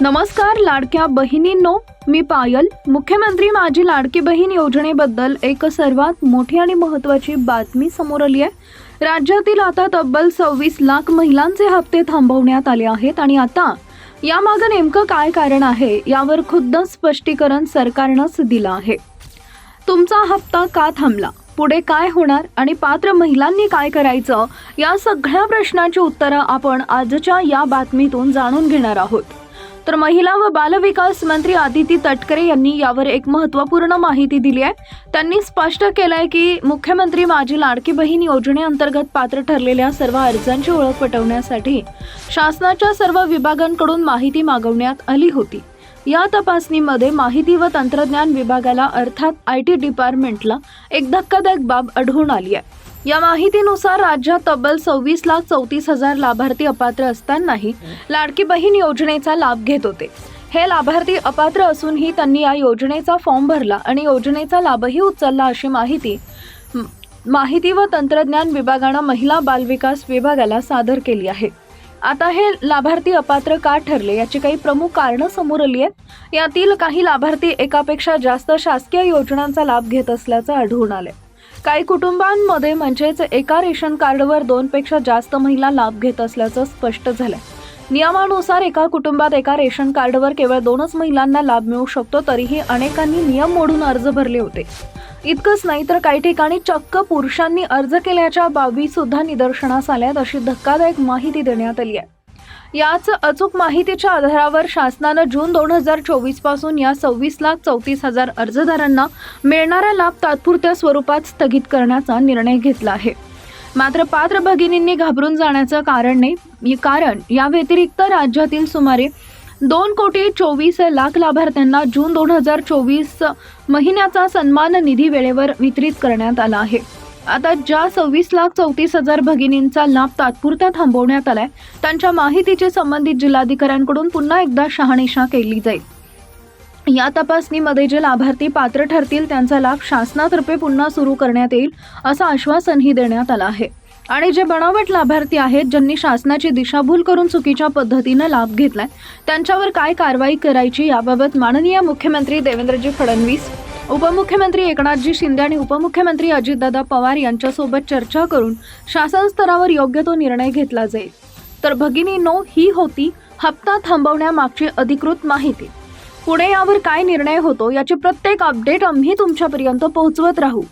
नमस्कार लाडक्या बहिणींनो. मी पायल मुख्यमंत्री माझी लाडकी बहीण योजनेबद्दल एक सर्वात मोठी आणि महत्त्वाची बातमी समोर आली आहे. राज्यातील आता तब्बल सव्वीस लाख महिलांचे हप्ते थांबवण्यात आले आहेत आणि आता यामागं नेमकं काय कारण आहे यावर खुद्द स्पष्टीकरण सरकारनंच दिलं आहे. तुमचा हप्ता का थांबला? पुढे काय होणार आणि पात्र महिलांनी काय करायचं? या सगळ्या प्रश्नांची उत्तरं आपण आजच्या या बातमीतून जाणून घेणार आहोत. तर महिला व बालविकास मंत्री आदिती तटकरे यांनी यावर एक महत्त्वपूर्ण माहिती दिली आहे. त्यांनी स्पष्ट केलंय की मुख्यमंत्री माझी लाडकी बहीण योजनेअंतर्गत पात्र ठरलेल्या सर्व अर्जांची ओळख पटवण्यासाठी शासनाच्या सर्व विभागांकडून माहिती मागवण्यात आली होती. या तपासणीमध्ये माहिती व तंत्रज्ञान विभागाला अर्थात आय टी डिपार्टमेंटला एक धक्कादायक बाब आढळून आली आहे. या माहितीनुसार राज्यात तब्बल सव्वीस लाख चौतीस हजार लाभार्थी अपात्र असतानाही लाडकी बहीण योजनेचा लाभ घेत होते. हे लाभार्थी अपात्र असूनही त्यांनी या योजनेचा फॉर्म भरला आणि योजनेचा लाभही उचलला अशी माहिती माहिती व तंत्रज्ञान विभागानं महिला बालविकास विभागाला सादर केली आहे. आता हे लाभार्थी अपात्र का ठरले याची काही प्रमुख कारणं समोर आली आहेत. यातील काही लाभार्थी एकापेक्षा जास्त शासकीय योजनांचा लाभ घेत असल्याचं आढळून आलंय. काही कुटुंबांमध्ये म्हणजेच एका रेशन कार्डवर दोनपेक्षा जास्त महिला लाभ घेत असल्याचं स्पष्ट झालंय. नियमानुसार एका कुटुंबात एका रेशन कार्डवर केवळ दोनच महिलांना लाभ मिळू शकतो तरीही अनेकांनी नियम मोडून अर्ज भरले होते. इतकंच नाही तर काही ठिकाणी चक्क पुरुषांनी अर्ज केल्याच्या बाबी सुद्धा निदर्शनास आल्यात अशी धक्कादायक माहिती देण्यात आली आहे. याच अचूक माहितीच्या आधारावर शासनानं जून दोन हजार चोवीसपासून या सव्वीस लाख चौतीस हजार अर्जदारांना मिळणारा लाभ तात्पुरत्या स्वरूपात स्थगित करण्याचा निर्णय घेतला आहे. मात्र पात्र भगिनींनी घाबरून जाण्याचं कारण नाही कारण या व्यतिरिक्त राज्यातील सुमारे दोन कोटी चोवीस लाख लाभार्थ्यांना जून दोन हजार चोवीस महिन्याचा सन्मान निधी वेळेवर वितरित करण्यात आला आहे. आता ज्या सव्वीस लाख चौतीस हजार भगिनींचा लाभ तात्पुरता थांबवण्यात आलाय त्यांच्या माहितीची संबंधित जिल्हाधिकाऱ्यांकडून पुन्हा एकदा शहानिशा केली जाईल. या तपासणीमध्ये जे लाभार्थी पात्र ठरतील त्यांचा लाभ शासनातर्फे पुन्हा सुरू करण्यात येईल असं आश्वासनही देण्यात आलं आहे. आणि जे बनावट लाभार्थी आहेत ज्यांनी शासनाची दिशाभूल करून चुकीच्या पद्धतीनं लाभ घेतलाय त्यांच्यावर काय कारवाई करायची याबाबत माननीय मुख्यमंत्री देवेंद्रजी फडणवीस उपमुख्यमंत्री एकनाथजी शिंदे आणि उपमुख्यमंत्री अजितदादा पवार यांच्यासोबत चर्चा करून शासन स्तरावर योग्य तो निर्णय घेतला जाईल. तर भगिनींनो ही होती हप्ता थांबवण्यामागची अधिकृत माहिती. पुढे यावर काय निर्णय होतो याची प्रत्येक अपडेट आम्ही तुमच्यापर्यंत पोहोचवत राहू.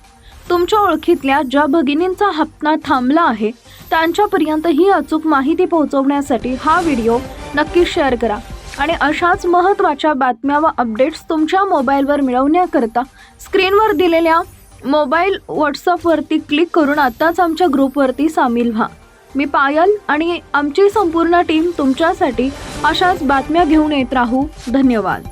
तुमच्या ओळखीतल्या ज्या भगिनींचा हप्ता थांबला आहे त्यांच्यापर्यंत ही अचूक माहिती पोहोचवण्यासाठी हा व्हिडिओ नक्की शेअर करा. आणि अशाच महत्त्वाच्या बातम्या व अपडेट्स तुमच्या मोबाईलवर मिळवण्याकरता स्क्रीनवर दिलेल्या मोबाईल व्हॉट्सअपवरती क्लिक करून आत्ताच आमच्या ग्रुपवरती सामील व्हा. मी पायल आणि आमची संपूर्ण टीम तुमच्यासाठी अशाच बातम्या घेऊन येत राहू. धन्यवाद.